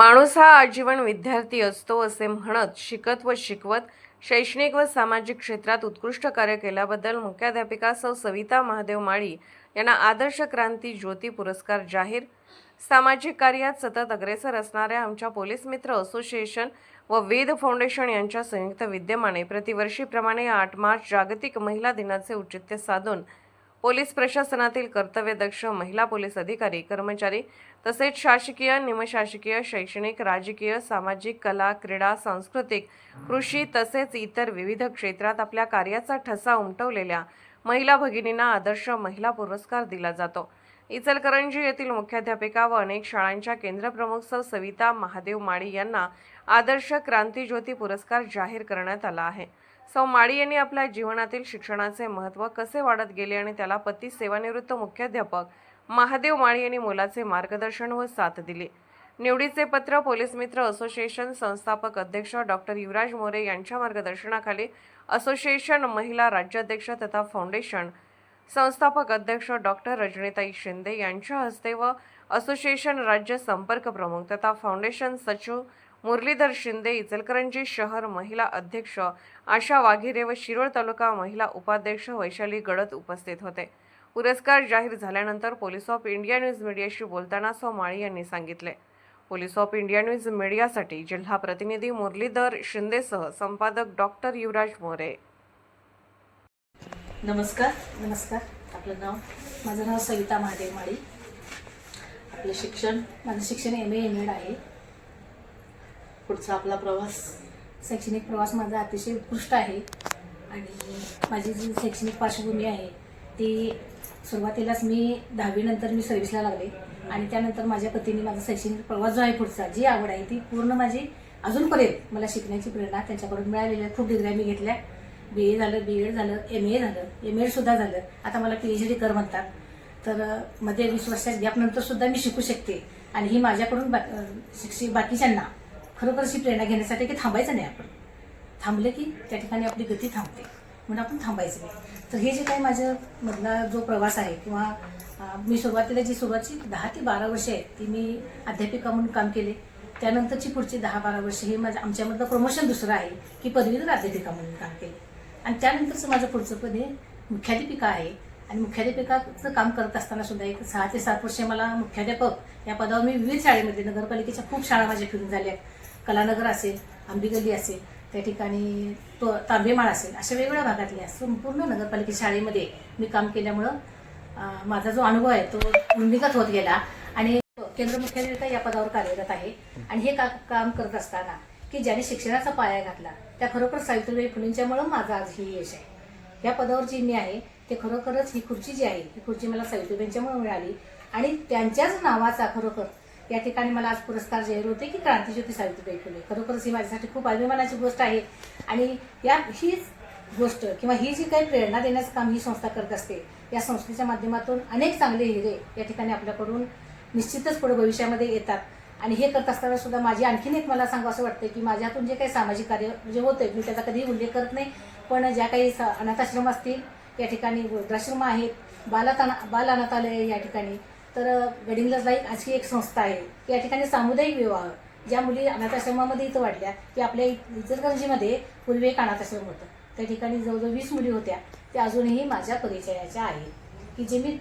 माणूस हा आजीवन विद्यार्थी असतो असे म्हणत शिकत व शिकवत शैक्षणिक व सामाजिक क्षेत्रात उत्कृष्ट कार्य केल्याबद्दल मुख्याध्यापिका सौ. सविता महादेव माळी यांना आदर्श क्रांती ज्योती पुरस्कार जाहीर. सामाजिक कार्यात सतत अग्रेसर असणाऱ्या आमच्या पोलीस मित्र असोसिएशन व वेद फाउंडेशन यांच्या संयुक्त विद्यमाने प्रतिवर्षीप्रमाणे आठ मार्च जागतिक महिला दिनाचे औचित्य साधून पोलीस प्रशासनातील कर्तव्यदक्ष महिला पोलीस अधिकारी कर्मचारी तसेच शासकीय निमशासकीय शैक्षणिक राजकीय सामाजिक कला क्रीडा सांस्कृतिक कृषी तसेच इतर विविध क्षेत्रात आपल्या कार्याचा ठसा उमटवलेल्या महिला भगिनींना आदर्श महिला पुरस्कार दिला जातो. इचलकरंजी येथील मुख्याध्यापिका व अनेक शाळांच्या केंद्रप्रमुख सौ सविता महादेव माळी यांना आदर्श क्रांतीज्योती पुरस्कार जाहीर करण्यात आला आहे. सौ माळी यांनी आपल्या जीवनातील शिक्षणाचे महत्त्व कसे वाढत गेले आणि त्याला पती सेवानिवृत्त मुख्याध्यापक महादेव माळी यांनी मुलाचे मार्गदर्शन व साथ दिली. निवडीचे पत्र पोलीस मित्र असोसिएशन संस्थापक अध्यक्ष डॉक्टर युवराज मोरे यांच्या मार्गदर्शनाखाली असोसिएशन महिला राज्याध्यक्ष तथा फाउंडेशन संस्थापक अध्यक्ष डॉक्टर रजनीताई शिंदे यांच्या हस्ते व असोसिएशन राज्य संपर्क प्रमुख तथा फाउंडेशन सचिव मुरलीधर शिंदे इचलकरंजी शहर महिला अध्यक्ष आशा वाघिरे व शिरोळ तालुका महिला उपाध्यक्ष वैशाली गडद उपस्थित होते. पुरस्कार जाहीर झाल्यानंतर पोलीस ऑफ इंडिया न्यूज मीडियाशी बोलताना सोमाळी यांनी सांगितले. पोलीस ऑफ इंडिया न्यूज मीडियासाठी जिल्हा प्रतिनिधी मुरलीधर शिंदेसह संपादक डॉक्टर युवराज मोरे. नमस्कार. नमस्कार. आपलं नाव? माझं नाव सविता महादेव माळी आपलं शिक्षण? माझं शिक्षण एम ए एम एड आहे. पुढचा आपला प्रवास? शैक्षणिक प्रवास माझा अतिशय उत्कृष्ट आहे. आणि माझी जी शैक्षणिक पार्श्वभूमी आहे ती सुरुवातीलाच मी दहावीनंतर मी सर्व्हिसला लागले. आणि त्यानंतर माझ्या पतीने माझा शैक्षणिक प्रवास जो आहे पुढचा जी आवड आहे ती पूर्ण माझी अजूनपर्यंत मला शिकण्याची प्रेरणा त्यांच्याकडून मिळालेली आहे. खूप डिग्र्या मी घेतल्या. बी ए झालं बी एड झालं एम ए झालं एम एडसुद्धा झालं. आता मला पी एच डी कर म्हणतात. तर मध्ये वीस वर्षात गॅपनंतर सुद्धा मी शिकू शकते. आणि ही माझ्याकडून बा शिक्षक बाकीच्यांना खरोखर अशी प्रेरणा घेण्यासाठी की थांबायचं नाही आपण. थांबले की त्या ठिकाणी आपली गती थांबते. म्हणून आपण थांबायचं नाही. तर हे जे काही माझ्या मधला जो प्रवास आहे किंवा मी सुरुवातीला जी सुरुवातची दहा ते बारा वर्षे आहेत ती मी अध्यापिका म्हणून काम केले. त्यानंतरची पुढची दहा बारा वर्षे हे माझं आमच्यामधलं प्रमोशन दुसरं आहे की पदवीधर अध्यापिका म्हणून काम केले. आणि त्यानंतरचं माझं पुढचं पद हे मुख्याध्यापिका आहे. आणि मुख्याध्यापिकाचं काम करत असताना सुद्धा एक सहा ते सात वर्षे मला मुख्याध्यापक या पदावर मी विविध शाळेमध्ये नगरपालिकेच्या खूप शाळा माझ्या फिरून झाल्या. कलानगर असेल आंबेगल्ली असेल त्या ठिकाणी तो तांबेमाळ असेल अशा वेगवेगळ्या भागातल्या संपूर्ण नगरपालिका शाळेमध्ये मी काम केल्यामुळं माझा जो अनुभव आहे तो भूमिगत होत गेला आणि केंद्र मुख्यालय या पदावर कार्यरत आहे. आणि हे का काम करत असताना की ज्याने शिक्षणाचा पाया घातला त्या खरोखर सावित्रीबाई फुलेंच्यामुळं माझं आज ही यश आहे. या पदावर जी मी आहे ते खरोखरच ही खुर्ची जी आहे ही खुर्ची मला सावित्रीबाईंच्यामुळे मिळाली. आणि त्यांच्याच नावाचा खरोखर या ठिकाणी मला आज पुरस्कार जाहीर होते की क्रांतीज्योती सावित्रीबाई फुले खरोखरच ही माझ्यासाठी खूप अभिमानाची गोष्ट आहे. आणि या हीच गोष्ट किंवा ही जी काही प्रेरणा देण्याचं काम ही संस्था करत असते या संस्थेच्या माध्यमातून अनेक चांगले हिरे या ठिकाणी आपल्याकडून निश्चितच पुढे भविष्यामध्ये येतात. आणि हे करत असताना सुद्धा माझी आणखीन एक मला सांगा असं वाटतं की माझ्यातून जे काही सामाजिक कार्य म्हणजे जे होतं मी त्याचा कधीही उल्लेख करत नाही. पण ज्या काही स- अनाथाश्रम असतील या ठिकाणी वृद्धाश्रम आहेत बालताना बाल अनाथालय या ठिकाणी तर गडिंग्लजला एक अशी एक संस्था आहे. की या ठिकाणी सामुदायिक विवाह ज्या मुली अनाथाश्रमामध्ये इथं वाढल्या की आपल्या इचलकरंजीमध्ये पूर्वी एक अनाथाश्रम होतं. त्या ठिकाणी जवळजवळ वीस मुली होत्या. त्या अजूनही माझ्या परिचयाच्या आहेत. की जे मी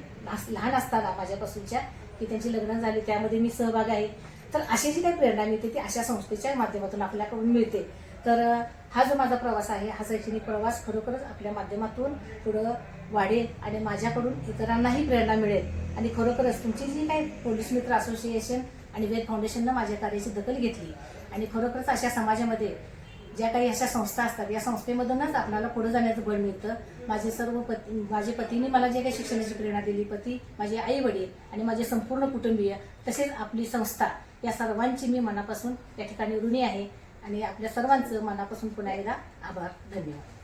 लहान असताना माझ्यापासूनच्या की त्यांची लग्न झाली त्यामध्ये मी सहभाग आहे. तर अशी जी काही प्रेरणा मिळते ती अशा संस्थेच्या माध्यमातून आपल्याकडून मिळते. तर हा जो माझा प्रवास आहे हा शैक्षणिक प्रवास खरोखरच आपल्या माध्यमातून पुढं वाढेल आणि माझ्याकडून इतरांनाही प्रेरणा मिळेल. आणि खरोखरच तुमची जी काही पोलीस मित्र असोसिएशन आणि वेद फाउंडेशननं माझ्या कार्याची दखल घेतली आणि खरोखरच अशा समाजामध्ये ज्या काही अशा संस्था असतात या संस्थेमधूनच आपल्याला पुढे जाण्याचं बळ मिळतं. माझे सर्व पती माझे पतीने मला जे काही शिक्षणाची प्रेरणा दिली पती माझे आई वडील आणि माझे संपूर्ण कुटुंबीय तसेच आपली संस्था या सर्वांची मी मनापासून या ठिकाणी ऋणी आहे आणि आपल्या सर्वांचं मनापासून पुन्हा एकदा आभार धन्यवाद.